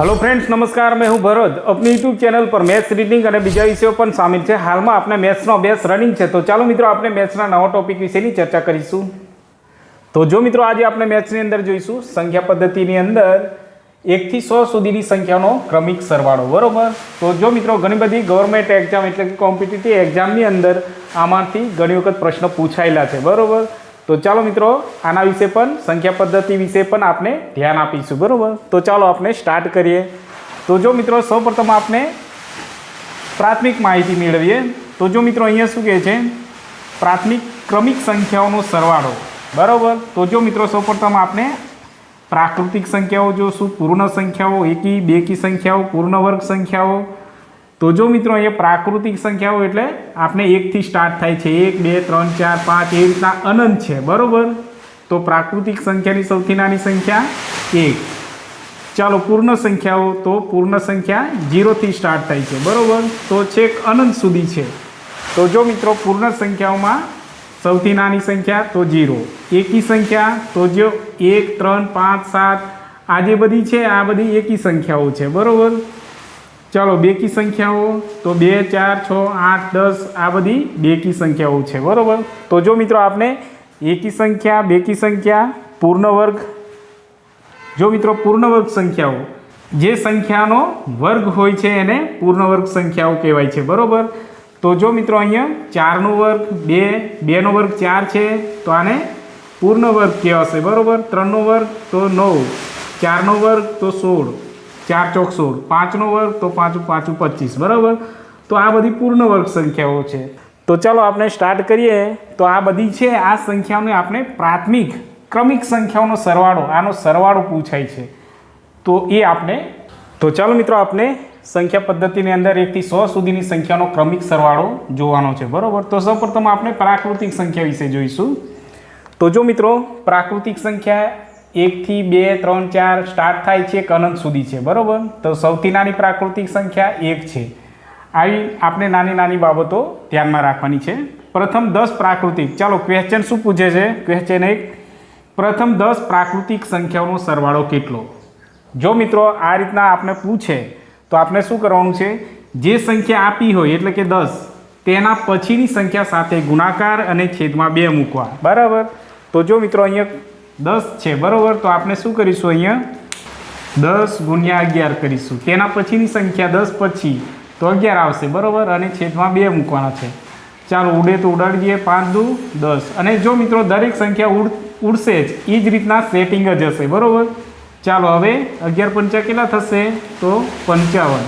Hello friends નમસ્કાર. મેં હું ભરત. આપની યુટ્યુબ ચેનલ પર મેથ્સ રીડિંગ અને બીજા વિષયો પણ સામેલ છે. હાલમાં આપણે મેથ્સનો અભ્યાસ રનિંગ છે. તો ચાલો મિત્રો, આપણે મેથ્સના નવા ટોપિક વિશેની ચર્ચા કરીશું. તો જો મિત્રો, આજે આપણે મેથ્સની અંદર જોઈશું. સંખ્યા પદ્ધતિની અંદર એકથી સો સુધીની સંખ્યાનો ક્રમિક સરવાળો. બરોબર? તો જો મિત્રો, ઘણી બધી ગવર્મેન્ટ એક્ઝામ એટલે કે કોમ્પિટિટિવ એક્ઝામની અંદર આમાંથી ઘણી વખત પ્રશ્નો પૂછાયેલા છે. બરોબર? તો ચાલો મિત્રો, આના વિશે પણ, સંખ્યા પદ્ધતિ વિશે પણ આપણે ધ્યાન આપીશું, બરાબર? તો ચાલો આપણે સ્ટાર્ટ કરીએ. તો જો મિત્રો, સૌપ્રથમ આપણે પ્રાથમિક માહિતી મેળવીએ. તો જો મિત્રો, અહીંયા શું કહે છે? પ્રાથમિક ક્રમિક સંખ્યાઓનો સરવાળો. બરાબર? તો જો મિત્રો, સૌપ્રથમ આપણે પ્રાકૃતિક સંખ્યાઓ જોશું. પૂર્ણ સંખ્યાઓ, એકી, બેકી સંખ્યાઓ પૂર્ણ વર્ગ સંખ્યાઓ તો જો મિત્રો અહીંયા પ્રાકૃતિક સંખ્યાઓ એટલે આપણે એકથી સ્ટાર્ટ થાય છે. એક, બે, ત્રણ, ચાર, પાંચ, એ રીતના અનંત છે. બરાબર? તો પ્રાકૃતિક સંખ્યાની સૌથી નાની સંખ્યા એક. ચાલો પૂર્ણ સંખ્યાઓ. તો પૂર્ણ સંખ્યા જીરોથી સ્ટાર્ટ થાય છે. બરાબર? તો છેક અનંત સુધી છે. તો જો મિત્રો પૂર્ણ સંખ્યાઓમાં સૌથી નાની સંખ્યા તો જીરો એકી સંખ્યા તો જો એક, ત્રણ, પાંચ, સાત. આ જે બધી છે, આ બધી એકી સંખ્યાઓ છે. બરાબર? ચાલો બેકી સંખ્યાઓ. તો બે, ચાર, છ, આઠ, દસ, આ બધી બેકી સંખ્યાઓ છે, બરાબર? તો જો મિત્રો આપણે એકી સંખ્યા, બેકી સંખ્યા પૂર્ણ વર્ગ જો મિત્રો પૂર્ણ વર્ગ સંખ્યાઓ, જે સંખ્યાનો વર્ગ હોય છે એને પૂર્ણ વર્ગ સંખ્યાઓ કહેવાય છે, બરાબર? તો જો મિત્રો અહીંયા ચારનો વર્ગ, બે, બેનો વર્ગ ચાર છે, તો આને પૂર્ણ વર્ગ કહેવાશે, બરાબર? ત્રણનો વર્ગ તો નવ, ચારનો વર્ગ તો સોળ. ચાર ચોક સોળ. પાંચનો વર્ગ તો પાંચું પાંચું પચીસ, બરાબર? તો આ બધી પૂર્ણ વર્ગ સંખ્યાઓ છે. તો ચાલો આપણે સ્ટાર્ટ કરીએ. તો આ બધી છે, આ સંખ્યાઓને આપણે પ્રાથમિક, ક્રમિક સંખ્યાઓનો સરવાળો, આનો સરવાળો પૂછાય છે. તો એ આપણે, તો ચાલો મિત્રો આપણે સંખ્યા પદ્ધતિની અંદર એકથી સો સુધીની સંખ્યાનો ક્રમિક સરવાળો જોવાનો છે, બરાબર? તો સૌપ્રથમ આપણે પ્રાકૃતિક સંખ્યા વિશે જોઈશું. તો જો મિત્રો, પ્રાકૃતિક સંખ્યા એકથી બે, ત્રણ, ચાર સ્ટાર્ટ થાય છે એક અનંત સુધી છે, બરાબર? તો સૌથી નાની પ્રાકૃતિક સંખ્યા એક છે. આવી આપણે નાની નાની બાબતો ધ્યાનમાં રાખવાની છે. પ્રથમ દસ પ્રાકૃતિક. ચાલો ક્વેશ્ચન શું પૂછે છે? ક્વેશ્ચન એક. પ્રથમ દસ પ્રાકૃતિક સંખ્યાઓનો સરવાળો કેટલો? જો મિત્રો આ રીતના આપણે પૂછે, તો આપણે શું કરવાનું છે? જે સંખ્યા આપી હોય, એટલે કે દસ, તેના પછીની સંખ્યા સાથે ગુણાકાર અને છેદમાં બે મૂકવા. બરાબર? તો જો મિત્રો અહીંયા દસ છે, બરાબર? તો આપણે શું કરીશું અહીંયા? દસ ગુણ્યા અગિયાર કરીશું. તેના પછીની સંખ્યા દસ પછી તો અગિયાર આવશે, બરાબર? અને છેદમાં બે મૂકવાના છે. ચાલો, ઉડે તો ઉડાડી દઈએ પાંચ, દુ, દસ. અને જો મિત્રો, દરેક સંખ્યા ઉડ, ઉડશે જ એ જ રીતના સેટિંગ જ હશે, બરાબર? ચાલો, હવે અગિયાર પંચા કેટલા થશે? તો પંચાવન.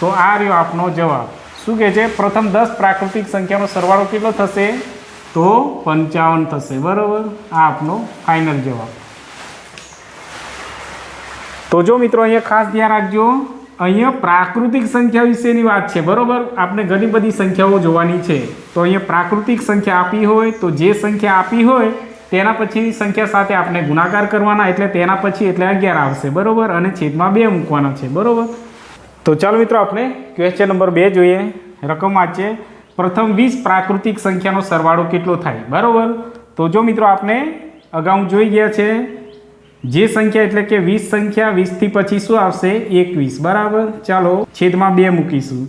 તો આ રહ્યો આપનો જવાબ. શું કહે છે? પ્રથમ દસ પ્રાકૃતિક સંખ્યાનો સરવાળો કેટલો થશે? તો પંચાવન થશે, બરાબર? આ આપનો ફાઇનલ જવાબ. તો જો મિત્રો, અહીંયા ખાસ ધ્યાન રાખજો. અહીંયા પ્રાકૃતિક સંખ્યા વિશેની વાત છે, બરાબર? આપણે ઘણી બધી સંખ્યાઓ જોવાની છે. તો અહીંયા પ્રાકૃતિક સંખ્યા આપી હોય, તો જે સંખ્યા આપી હોય, તેના પછીની સંખ્યા સાથે આપણે ગુણાકાર કરવાના, એટલે તેના પછી એટલે અગિયાર આવશે, બરાબર? અને છેદમાં બે મૂકવાના છે, બરાબર? તો ચાલો મિત્રો, આપણે ક્વેશ્ચન નંબર બે જોઈએ. રકમ વાંચીએ પ્રથમ વીસ પ્રાકૃતિક સંખ્યાનો સરવાળો કેટલો થાય? બરાબર? તો જો મિત્રો આપણે અગાઉ જોઈ ગયા છે, જે સંખ્યા એટલે કે વીસ સંખ્યા, વીસથી પછી શું આવશે? એકવીસ. બરાબર? ચાલો, છેદમાં બે મૂકીશું.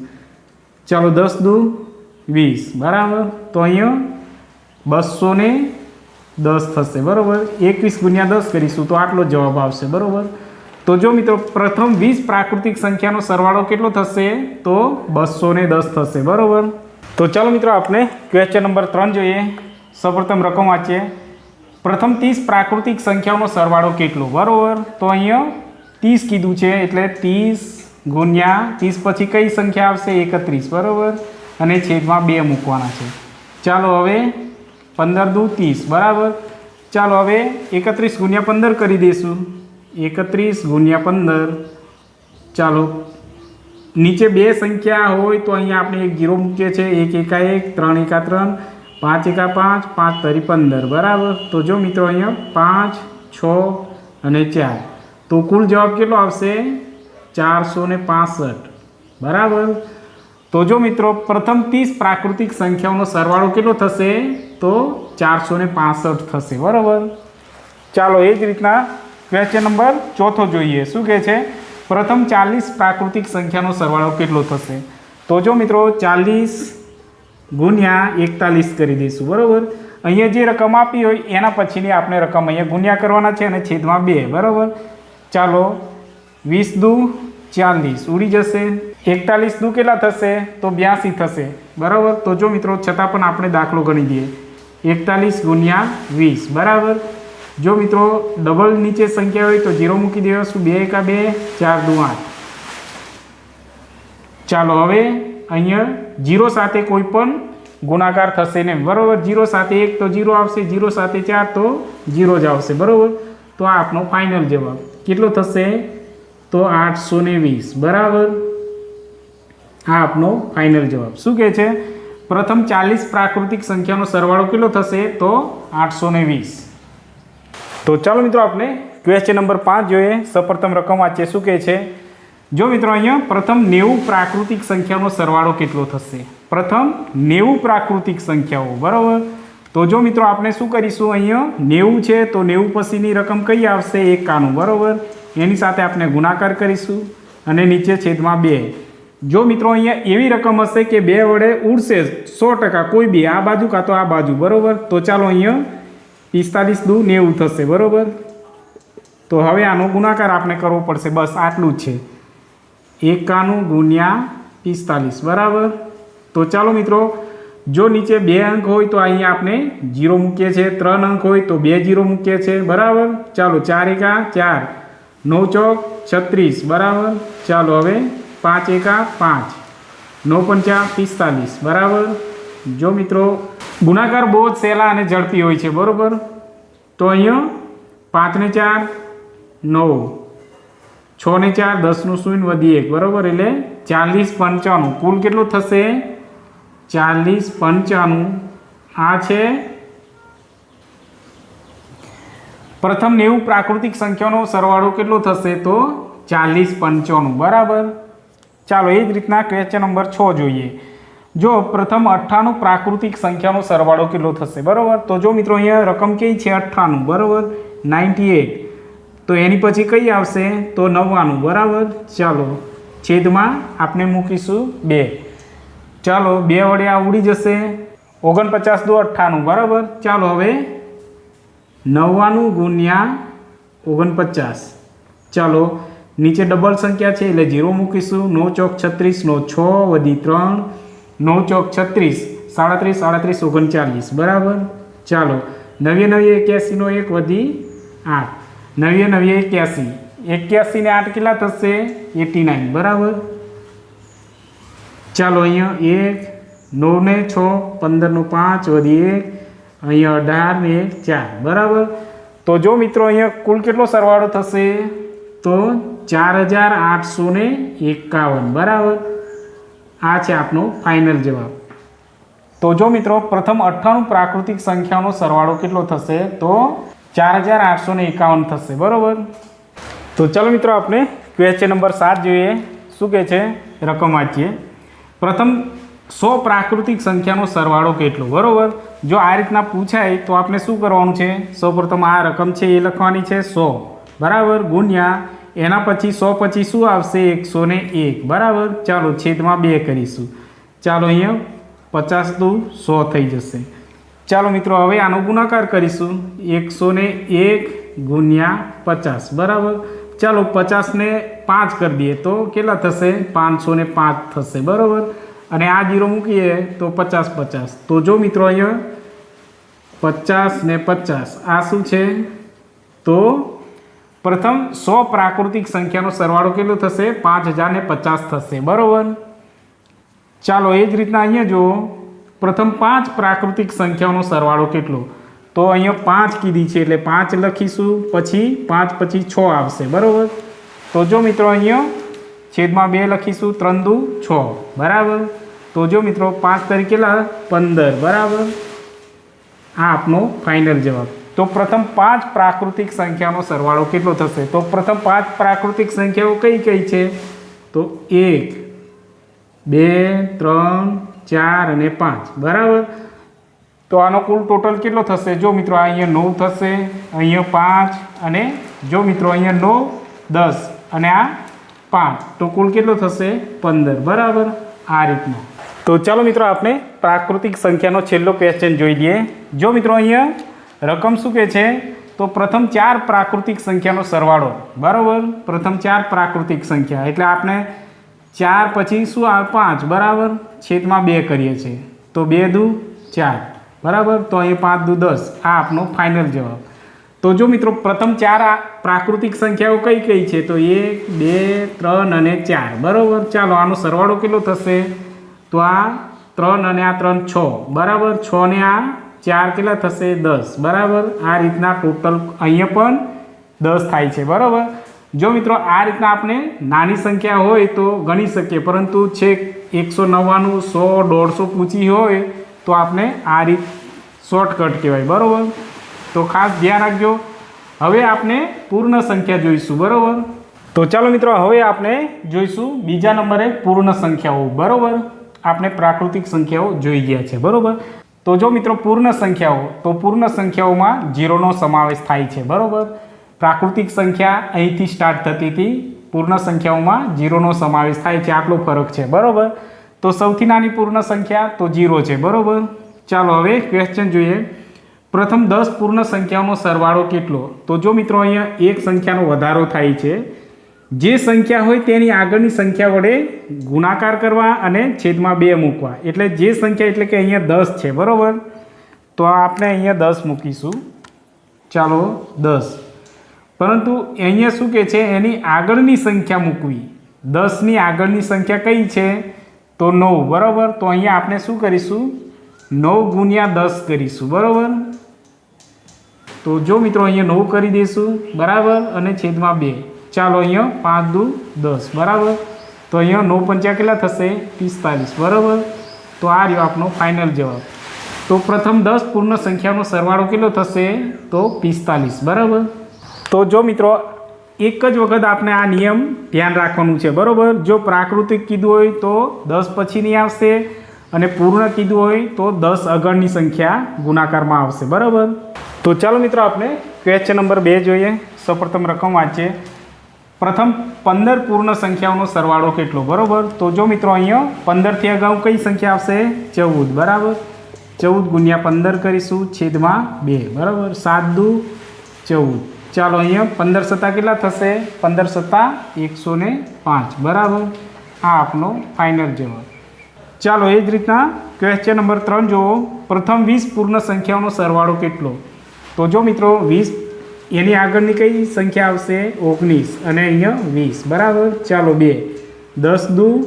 ચાલો, દસ દુ વીસ. બરાબર? તો અહીંયા બસો ને દસ થશે. બરાબર? એકવીસ ગુણ્યા દસ કરીશું તો આટલો જવાબ આવશે. બરાબર? તો જો મિત્રો, પ્રથમ વીસ પ્રાકૃતિક સંખ્યાનો સરવાળો કેટલો થશે? તો બસો દસ થશે. બરાબર? તો ચાલો મિત્રો આપણે ક્વેશ્ચન નંબર ત્રણ જોઈએ. સૌપ્રથમ રકમ વાંચીએ પ્રથમ ત્રીસ પ્રાકૃતિક સંખ્યાઓનો સરવાળો કેટલો? બરાબર. તો અહીંયા ત્રીસ કીધું છે, એટલે ત્રીસ ગુણ્યા ત્રીસ પછી કઈ સંખ્યા આવશે? એકત્રીસ. બરાબર. અને છેદમાં બે મૂકવાના છે. ચાલો હવે પંદર દુ ત્રીસ. બરાબર. ચાલો હવે એકત્રીસ ગુણ્યા પંદર કરી દઈશું. એકત્રીસ ગુણ્યા પંદર. ચાલો નીચે બે સંખ્યા હોય તો અહીંયા આપણે એક જીરો મૂકીએ છીએ, એક એકા એક ત્રણ એકા ત્રણ પાંચ એકા પાંચ પાંચ તરી પંદર, બરાબર? તો જો મિત્રો અહીંયા પાંચ, છ અને ચાર. તો કુલ જવાબ કેટલો આવશે? ચારસો ને પાસઠ. બરાબર? તો જો મિત્રો પ્રથમ ત્રીસ પ્રાકૃતિક સંખ્યાઓનો સરવાળો કેટલો થશે? તો ચારસો ને પાસઠ થશે, બરાબર? ચાલો એ જ રીતના ક્વેશ્ચન નંબર ચોથો જોઈએ. શું કહે છે? પ્રથમ ચાલીસ પ્રાકૃતિક સંખ્યાનો સરવાળો કેટલો થશે? તો જો મિત્રો ચાલીસ ગુણ્યા એકતાલીસ કરી દઈશું, બરાબર? અહીંયા જે રકમ આપી હોય, એના પછીની આપણે રકમ અહીંયા ગુણ્યા કરવાના છે અને છેદમાં બે, બરાબર? ચાલો, વીસ દુ ચાલીસ, ઉડી જશે. એકતાલીસ દુ કેટલા થશે? તો બ્યાસી થશે, બરાબર? તો જો મિત્રો, છતાં પણ આપણે દાખલો ગણી દઈએ. એકતાલીસ ગુણ્યા વીસ, બરાબર? જો મિત્રો ડબલ નીચે સંખ્યા હોય તો જીરો મૂકી દેવાશું બે એકા બે, ચાર દુ આઠ. ચાલો હવે અહીંયા જીરો સાથે કોઈ પણ ગુણાકાર થશે નહીં. બરાબર? જીરો સાથે એક તો જીરો આવશે જીરો સાથે ચાર તો જીરો જ આવશે. બરાબર? તો આ આપનો ફાઇનલ જવાબ. કેટલો થશે? તો આઠસો ને વીસ. બરાબર? આ આપનો ફાઇનલ જવાબ. શું કહે છે? પ્રથમ ચાલીસ પ્રાકૃતિક સંખ્યાનો સરવાળો કેટલો થશે? તો આઠસો વીસ. તો ચાલો મિત્રો આપણે ક્વેશ્ચન નંબર પાંચ જોઈએ. સપ્રથમ રકમ વાંચીએ શું કહે છે? જો મિત્રો અહીંયા પ્રથમ નેવું પ્રાકૃતિક સંખ્યાનો સરવાળો કેટલો થશે? પ્રથમ નેવું પ્રાકૃતિક સંખ્યાઓ, બરાબર? તો જો મિત્રો આપણે શું કરીશું? અહીંયા નેવું છે તો નેવું પછીની રકમ કઈ આવશે? એકાનું બરાબર? એની સાથે આપણે ગુણાકાર કરીશું અને નીચે છેદમાં બે. જો મિત્રો અહીંયા એવી રકમ હશે કે બે વડે ઉડશે સો ટકા, કોઈ બી, આ બાજુ કાં તો આ બાજુ, બરાબર? તો ચાલો અહીંયા પિસ્તાલીસ દુ નેવું થશે, બરાબર? તો હવે આનો ગુણાકાર આપણે કરવો પડશે, બસ આટલું જ છે. એકાનું ગુણ્યા પિસ્તાલીસ, બરાબર? તો ચાલો મિત્રો, જો નીચે બે અંક હોય તો અહીંયા આપણે જીરો મૂકીએ છીએ, ત્રણ અંક હોય તો બે જીરો મૂકીએ છીએ, બરાબર? ચાલો, ચાર એકા ચાર, નવ ચોક છત્રીસ, બરાબર? ચાલો, હવે પાંચ એકા પાંચ, નવ પંચા પિસ્તાલીસ, બરાબર? જો મિત્રો ગુણાકાર બહુ જ સહેલા અને ઝડપી હોય છે, બરાબર? તો અહીંયા પાંચને ચાર, નવ. છ ને ચાર, દસનું શૂન્ય, વધી એક, બરાબર? એટલે ચાલીસ પંચાણું. કુલ કેટલું થશે? ચાલીસ પંચાણું. આ છે પ્રથમ નેવું પ્રાકૃતિક સંખ્યાનો સરવાળો કેટલો થશે? તો ચાલીસ પંચાણું. બરાબર? ચાલો, એ જ રીતના ક્વેશ્ચન નંબર છ જોઈએ. જો પ્રથમ અઠ્ઠાણું પ્રાકૃતિક સંખ્યાનો સરવાળો કેટલો થશે? બરાબર? તો જો મિત્રો અહીંયા રકમ કઈ છે? અઠ્ઠાણું. બરાબર? Ninety eight. તો એની પછી કઈ આવશે? તો નવ્વાણું. બરાબર? ચાલો, છેદમાં આપણે મૂકીશું બે. ચાલો, બે વડે આ ઉડી જશે. ઓગણપચાસ દો અઠ્ઠાણું. બરાબર? ચાલો, હવે નવ્વાણું ગુણ્યા ઓગણપચાસ. ચાલો, નીચે ડબલ સંખ્યા છે એટલે ઝીરો મૂકીશું. નો ચોક છત્રીસ, નો છ વધી ત્રણ. નવ ચોક છત્રીસ, સાડત્રીસ સાડત્રીસ, ઓગણચાલીસ. બરાબર? ચાલો. નવે નવે એક્યાસીનો એક વધી આઠ. નવે નવે એક્યાસી. એક્યાસી ને આઠ કેટલા થશે? Eighty nine. બરાબર? ચાલો, અહીંયા એક, નવને છ, પંદરનો પાંચ વધી એક. અહીંયા અઢાર ને એક, ચાર. બરાબર? તો જો મિત્રો, અહીંયા કુલ કેટલો સરવાળો થશે? તો ચાર હજાર આઠસો ને એકાવન. બરાબર? આ છે આપનો ફાઇનલ જવાબ. તો જો મિત્રો, પ્રથમ અઠ્ઠાણું પ્રાકૃતિક સંખ્યાનો સરવાળો કેટલો થશે? તો ચાર હજાર આઠસો ને એકાવન થશે, બરાબર? તો ચાલો મિત્રો, આપણે ક્વેશ્ચન નંબર સાત જોઈએ. શું કહે છે? રકમ વાંચીએ. પ્રથમ, સો પ્રાકૃતિક સંખ્યાનો સરવાળો કેટલો? બરાબર? જો આ રીતના પૂછાય, તો આપણે શું કરવાનું છે? સૌપ્રથમ આ રકમ છે એ લખવાની છે સો. બરાબર? ગુણ્યા એના પછી સો પછી શું આવશે? એકસો ને એક. બરાબર? ચાલો છેદમાં બે કરીશું. ચાલો અહીંયા પચાસ દુ સો થઈ જશે. ચાલો મિત્રો, હવે આનો ગુણાકાર કરીશું. એકસો ને એક ગુણ્યા પચાસ. બરાબર? ચાલો પચાસને પાંચ કરી દઈએ તો કેટલા થશે? પાંચસો ને પાંચ થશે. બરાબર? અને આ જીરો મૂકીએ તો પચાસ પચાસ. તો જો મિત્રો અહીંયા પચાસ ને પચાસ. આ શું છે? તો પ્રથમ, સો પ્રાકૃતિક સંખ્યાનો સરવાળો કેટલો થશે? પાંચ હજાર પચાસ થશે. બરાબર? ચાલો, એ જ રીતના અહીંયા જુઓ. પ્રથમ, પાંચ પ્રાકૃતિક સંખ્યાઓનો સરવાળો કેટલો? તો અહીંયા પાંચ કીધી છે એટલે પાંચ લખીશું, પછી પાંચ, પછી છ આવશે. બરાબર? તો જો મિત્રો અહીંયા છેદમાં બે લખીશું ત્રણ દુ છ. બરાબર? તો જો મિત્રો, પાંચ તરીકે કેટલા? પંદર. બરાબર? આ આપનો ફાઇનલ જવાબ. તો પ્રથમ પાંચ પ્રાકૃતિક સંખ્યાનો સરવાળો કેટલો થશે? તો પ્રથમ પાંચ પ્રાકૃતિક સંખ્યાઓ કઈ કઈ છે? તો એક, બે, ત્રણ, ચાર અને પાંચ. બરાબર? તો આનો કુલ ટોટલ કેટલો થશે? જો મિત્રો અહીંયા નવ થશે, અહીંયા પાંચ અને જો મિત્રો અહીંયા નવ, દસ અને આ પાંચ. તો કુલ કેટલો થશે? પંદર. બરાબર? આ રીતનો. તો ચાલો મિત્રો આપણે પ્રાકૃતિક સંખ્યાનો છેલ્લો ક્વેશ્ચન જોઈ લઈએ. જો મિત્રો અહીંયા રકમ શું કહે છે? તો પ્રથમ ચાર પ્રાકૃતિક સંખ્યાનો સરવાળો. બરાબર? પ્રથમ ચાર પ્રાકૃતિક સંખ્યા. એટલે આપણે ચાર પછી શું આવે? પાંચ. બરાબર? છેદમાં બે કરીએ છીએ. તો બે દુ ચાર. બરાબર? તો અહીં પાંચ દુ દસ. આ આપનો ફાઇનલ જવાબ. તો જો મિત્રો, પ્રથમ ચાર આ પ્રાકૃતિક સંખ્યાઓ કઈ કઈ છે? તો એક, બે, ત્રણ અને ચાર. બરાબર? ચાલો, આનો સરવાળો કેટલો થશે? તો આ ત્રણ અને આ ત્રણ છ. બરાબર? છ ને આ ચાર કેટલા થશે? દસ. બરાબર? આ રીતના ટોટલ અહીંયા પણ દસ થાય છે. બરાબર? જો મિત્રો, આ રીતના આપણે નાની સંખ્યા હોય તો ગણી શકીએ. પરંતુ છેક એકસો નવ્વાણું, સો, દોઢસો પૂછી હોય તો આપણે આ રીત શોર્ટકટ કહેવાય. બરાબર? તો ખાસ ધ્યાન રાખજો. હવે આપણે પૂર્ણ સંખ્યા જોઈશું. બરાબર? તો ચાલો મિત્રો, હવે આપણે જોઈશું બીજા નંબરે પૂર્ણ સંખ્યાઓ. બરાબર? આપણે પ્રાકૃતિક સંખ્યાઓ જોઈ ગયા છે. બરાબર? તો જો મિત્રો પૂર્ણ સંખ્યાઓ, તો પૂર્ણ સંખ્યાઓમાં જીરોનો સમાવેશ થાય છે, બરાબર? પ્રાકૃતિક સંખ્યા અહીંથી સ્ટાર્ટ થતી હતી, પૂર્ણ સંખ્યાઓમાં જીરોનો સમાવેશ થાય છે, આટલો ફરક છે, બરાબર? તો સૌથી નાની પૂર્ણ સંખ્યા તો જીરો છે, બરાબર? ચાલો હવે ક્વેશ્ચન જોઈએ. પ્રથમ દસ પૂર્ણ સંખ્યાઓનો સરવાળો કેટલો? તો જો મિત્રો અહીંયા એક સંખ્યાનો વધારો થાય છે જે સંખ્યા હોય તેની આગળની સંખ્યા વડે ગુણાકાર કરવા અને છેદમાં બે મૂકવા. એટલે જે સંખ્યા, એટલે કે અહીંયા દસ છે, બરાબર? તો આપણે અહીંયા દસ મૂકીશું. ચાલો, દસ. પરંતુ અહીંયા શું કે છે, એની આગળની સંખ્યા મૂકવી. દસની આગળની સંખ્યા કઈ છે? તો નવ, બરાબર? તો અહીંયા આપણે શું કરીશું? નવ ગુણ્યા દસ કરીશું, બરાબર? તો જો મિત્રો, અહીંયા નવ કરી દઈશું, બરાબર? અને છેદમાં બે. ચાલો અહીંયા પાંચ દુ દસ, બરાબર? તો અહીંયા નવ પંચા કેટલા થશે? પિસ્તાલીસ, બરાબર? તો આ રહ્યો આપનો ફાઇનલ જવાબ. તો પ્રથમ દસ પૂર્ણ સંખ્યાનો સરવાળો કેટલો થશે? તો પિસ્તાલીસ, બરાબર? તો જો મિત્રો, એક જ વખત આપણે આ નિયમ ધ્યાન રાખવાનું છે, બરાબર? જો પ્રાકૃતિક કીધું હોય તો દસ પછીની આવશે અને પૂર્ણ કીધું હોય તો દસ આગળની સંખ્યા ગુણાકારમાં આવશે, બરાબર? તો ચાલો મિત્રો, આપણે ક્વેશ્ચન નંબર બે જોઈએ. સૌપ્રથમ રકમ વાંચીએ. પ્રથમ પંદર પૂર્ણ સંખ્યાઓનો સરવાળો કેટલો? બરાબર? તો જો મિત્રો અહીંયા પંદરથી અગાઉ કઈ સંખ્યા આવશે? ચૌદ. બરાબર? ચૌદ ગુણ્યા પંદર કરીશું, છેદમાં બે. બરાબર? સાત દુ ચૌદ. ચાલો અહીંયા પંદર સત્તા કેટલા થશે? પંદર સત્તા એકસો ને પાંચ. બરાબર? આ આપનો ફાઇનલ જવાબ. ચાલો એ જ રીતના ક્વેશ્ચન નંબર ત્રણ જુઓ. પ્રથમ વીસ પૂર્ણ સંખ્યાઓનો સરવાળો કેટલો? તો જો મિત્રો વીસ એની આગળની કઈ સંખ્યા આવશે? ઓગણીસ અને અહીંયા વીસ. બરાબર? ચાલો બે. દસ દુ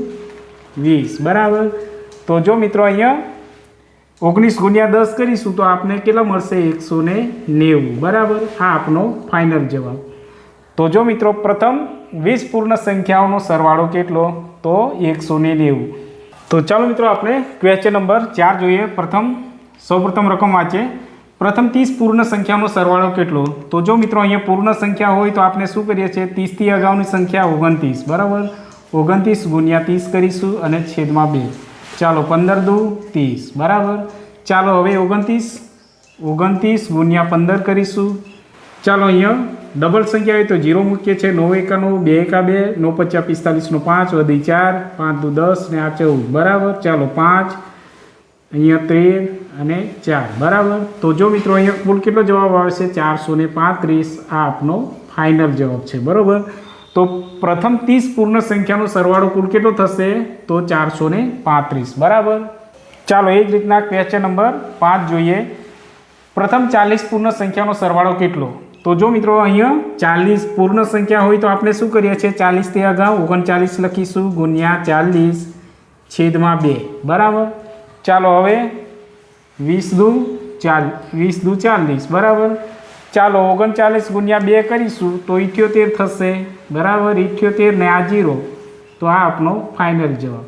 વીસ. બરાબર? તો જો મિત્રો અહીંયા ઓગણીસ ગુણ્યા દસ કરીશું તો આપને કેટલા મળશે? એકસો ને નેવું. બરાબર? આ આપનો ફાઇનલ જવાબ. તો જો મિત્રો પ્રથમ વીસ પૂર્ણ સંખ્યાઓનો સરવાળો કેટલો? તો એકસો ને નેવું. તો ચાલો મિત્રો આપણે ક્વેશ્ચન નંબર ચાર જોઈએ. પ્રથમ, સૌપ્રથમ રકમ વાંચે. પ્રથમ ત્રીસ પૂર્ણ સંખ્યાનો સરવાળો કેટલો? તો જો મિત્રો અહીંયા પૂર્ણ સંખ્યા હોય તો આપણે શું કરીએ છીએ? ત્રીસથી અગાઉની સંખ્યા ઓગણત્રીસ. બરાબર? ઓગણત્રીસ ગુણ્યા ત્રીસ કરીશું અને છેદમાં બે. ચાલો, પંદર દુ ત્રીસ. બરાબર? ચાલો, હવે ઓગણત્રીસ. ઓગણત્રીસ ગુણ્યા પંદર કરીશું. ચાલો, અહીંયા ડબલ સંખ્યા હોય તો જીરો મૂકીએ છીએ. નવ એકાનું બે એકા બે, નવ પચાસ પિસ્તાલીસનો પાંચ, વધી ચાર, પાંચ દુ દસ ને આ ચૌદ. બરાબર? ચાલો, પાંચ. અહીંયા તેર અને ચાર. બરાબર? તો જો મિત્રો અહીંયા કુલ કેટલો જવાબ આવશે ચારસો ને પાંત્રીસ. આ આપનો ફાઇનલ જવાબ છે. બરાબર? તો પ્રથમ ત્રીસ પૂર્ણ સંખ્યાનો સરવાળો કુલ કેટલો થશે? તો ચારસો ને પાંત્રીસ. બરાબર? ચાલો, એ જ રીતના ક્વેશ્ચન નંબર પાંચ જોઈએ. પ્રથમ ચાલીસ પૂર્ણ સંખ્યાનો સરવાળો કેટલો? તો જો મિત્રો અહીંયા ચાલીસ પૂર્ણ સંખ્યા હોય તો આપણે શું કરીએ છીએ? ચાલીસથી અગાઉ ઓગણચાલીસ લખીશું, ગુણ્યા ચાલીસ છેદમાં બે. બરાબર? ચાલો હવે વીસ દુ ચાલ, વીસ દુ ચાલીસ, બરાબર? ચાલો ઓગણચાલીસ ગુણ્યા બે કરીશું, તો ઇઠ્યોતેર થશે, બરાબર? ઇઠ્યોતેર ને આ જીરો, તો આ આપનો ફાઇનલ જવાબ.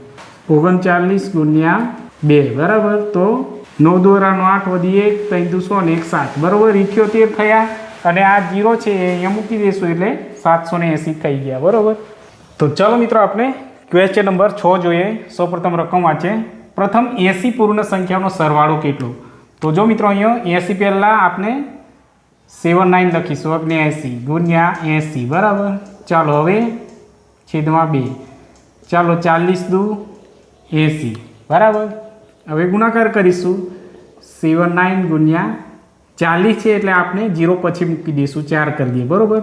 ઓગણચાલીસ ગુણ્યા બે, બરાબર? તો નવ દોરાનો આઠ વધી એક ત્રણ દુસો ને એક સાત બરાબર? ઇઠ્યોતેર થયા, અને આ જીરો છે એ મૂકી દઈશું એટલે સાતસો ને એંસી થઈ ગયા, બરાબર? તો ચાલો મિત્રો, આપણે ક્વેશ્ચન નંબર છ જોઈએ. સૌપ્રથમ રકમ વાંચે પ્રથમ એંસી પૂર્ણ સંખ્યાનો સરવાળો કેટલો? તો જો મિત્રો અહીંયા એંસી પહેલાં આપણે સેવન નાઇન લખીશું. એટલે એંસી ગુણ્યા એંસી, બરાબર? ચાલો હવે છેદમાં બે. ચાલો ચાલીસ દુ એંસી, બરાબર? હવે ગુણાકાર કરીશું. સેવન નાઇન ગુણ્યા ચાલીસ છે એટલે આપણે જીરો પછી મૂકી દઈશું, ચાર કરી દઈએ બરાબર?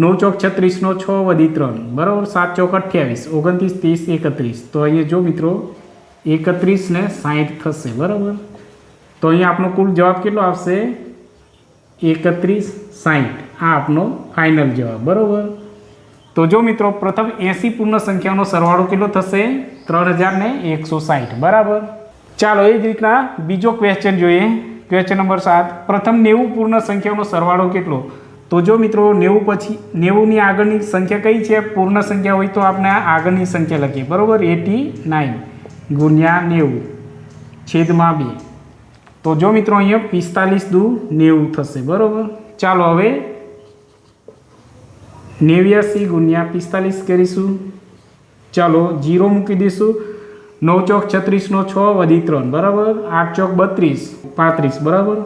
નવ ચોક છત્રીસનો છ વધી ત્રણ, બરાબર? સાત ચોક અઠ્યાવીસ, ઓગણત્રીસ, ત્રીસ, એકત્રીસ. તો અહીંયા જો મિત્રો એકત્રીસ ને સાઠ થશે, બરાબર? તો અહીંયા આપણો કુલ જવાબ કેટલો આવશે? એકત્રીસ સાઠ આ આપનો ફાઇનલ જવાબ, બરાબર? તો જો મિત્રો, પ્રથમ એંસી પૂર્ણ સંખ્યાનો સરવાળો કેટલો થશે? ત્રણ હજાર ને એકસો સાઠ બરાબર? ચાલો, એ જ રીતના બીજો ક્વેશ્ચન જોઈએ. ક્વેશ્ચન નંબર સાત. પ્રથમ નેવું પૂર્ણ સંખ્યાનો સરવાળો કેટલો? તો જો મિત્રો, નેવું પછી, નેવુંની આગળની સંખ્યા કઈ છે? પૂર્ણ સંખ્યા હોય તો આપણે આગળની સંખ્યા લખીએ, બરાબર? Eighty nine. ગુણ્યા નેવું. છેદમાં બે. તો જો મિત્રો અહીંયા પિસ્તાલીસ દુ નેવું થશે, બરાબર? ચાલો હવે નેવ્યાસી ગુણ્યા પિસ્તાલીસ કરીશું. ચાલો જીરો મૂકી દઈશું. નવ ચોક છત્રીસનો છ વધી ત્રણ, બરાબર? આઠ ચોક બત્રીસ, પાંત્રીસ, બરાબર?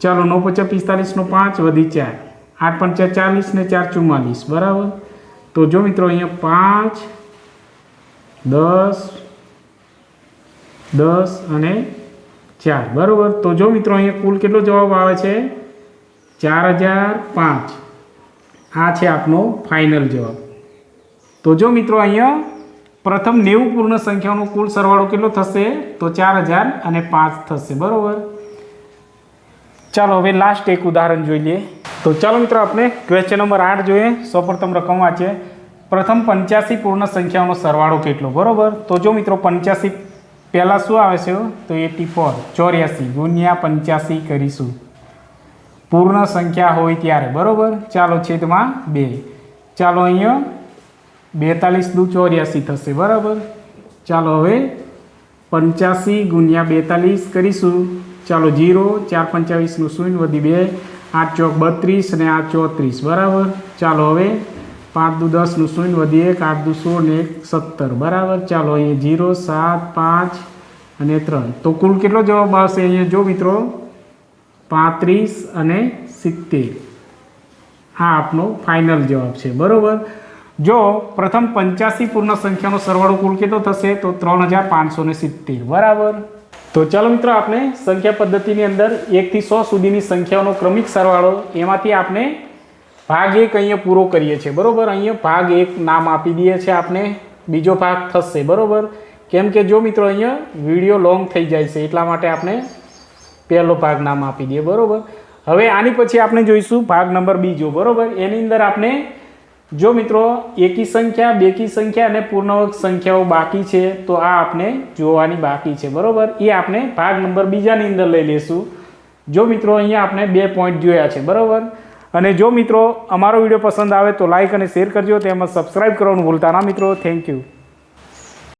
ચાલો નવ પચાસ પિસ્તાલીસનો પાંચ વધી ચાર. આઠ પંચા ચાલીસ ને ચાર ચુમ્માલીસ, બરાબર? તો જો મિત્રો અહીંયા પાંચ, દસ દસ અને ચાર. બરાબર? તો જો મિત્રો, અહીંયા કુલ કેટલો જવાબ આવે છે? ચાર હજાર પાંચ. આ છે આપનો ફાઇનલ જવાબ. તો જો મિત્રો, અહીંયા પ્રથમ નેવું પૂર્ણ સંખ્યાનો કુલ સરવાળો કેટલો થશે? તો ચાર હજાર અને પાંચ થશે. બરાબર? ચાલો, હવે લાસ્ટ એક ઉદાહરણ જોઈ લઈએ. તો ચાલો મિત્રો, આપણે ક્વેશ્ચન નંબર આઠ જોઈએ. સૌપ્રથમ રકમ વાંચીએ પ્રથમ પંચ્યાસી પૂર્ણ સંખ્યાઓનો સરવાળો કેટલો? બરાબર? તો જો મિત્રો, પંચ્યાસી પહેલાં શું આવે છે તો એટી ફોર, ચોર્યાસી, ગુણ્યા પંચ્યાસી કરીશું. પૂર્ણ સંખ્યા હોય ત્યારે, બરાબર? ચાલો છેદમાં બે. ચાલો અહીંયા બેતાલીસ દુ ચોર્યાસી થશે, બરાબર? ચાલો હવે પંચ્યાસી ગુણ્યા બેતાલીસ કરીશું. ચાલો જીરો, ચાર પંચાવીસનું શૂન્ય વધી બે, આઠ ચોક બત્રીસ અને આઠ ચોત્રીસ, બરાબર? ચાલો હવે પાંચ દુ દસનું શૂન્ય વધી એક આઠ દુ સોળ ને એક સત્તર. બરાબર? ચાલો, અહીંયા જીરો, સાત, પાંચ અને ત્રણ. તો કુલ કેટલો જવાબ આવશે અહીંયા? જો મિત્રો, પાંત્રીસ અને સિત્તેર. આ આપનો ફાઇનલ જવાબ છે. બરાબર? જો પ્રથમ પંચ્યાસી પૂર્ણ સંખ્યાનો સરવાળો કુલ કેટલો થશે? તો ત્રણ હજાર પાંચસો સિત્તેર. બરાબર? તો ચાલો મિત્રો, આપણે સંખ્યા પદ્ધતિની અંદર એકથી સો સુધીની સંખ્યાઓનો ક્રમિક સરવાળો એમાંથી આપણે ભાગ એક અહીંયા પૂરો કરીએ છીએ, બરાબર? અહીંયા ભાગ એક નામ આપી દઈએ છીએ આપણે બીજો ભાગ થશે, બરાબર? કેમ કે જો મિત્રો અહીંયા વીડિયો લોંગ થઈ જાય છે, એટલા માટે આપણે પહેલો ભાગ નામ આપી દઈએ, બરાબર? હવે આની પછી આપણે જોઈશું ભાગ નંબર બીજો, બરાબર? એની અંદર આપણે જો મિત્રો એકી સંખ્યા, બેકી સંખ્યા અને પૂર્ણાંક સંખ્યાઓ બાકી છે, તો આ આપણે જોવાની બાકી છે, બરાબર? એ આપણે ભાગ નંબર બીજાની અંદર લઈ લઈશું જો મિત્રો અહીંયા આપણે બે પોઈન્ટ જોયા છે, બરાબર? અને જો મિત્રો અમારો વીડિયો પસંદ આવે તો લાઇક અને શેર કરજો. તેમજ સબસ્ક્રાઈબ કરવાનું ભૂલતા ના મિત્રો. Thank you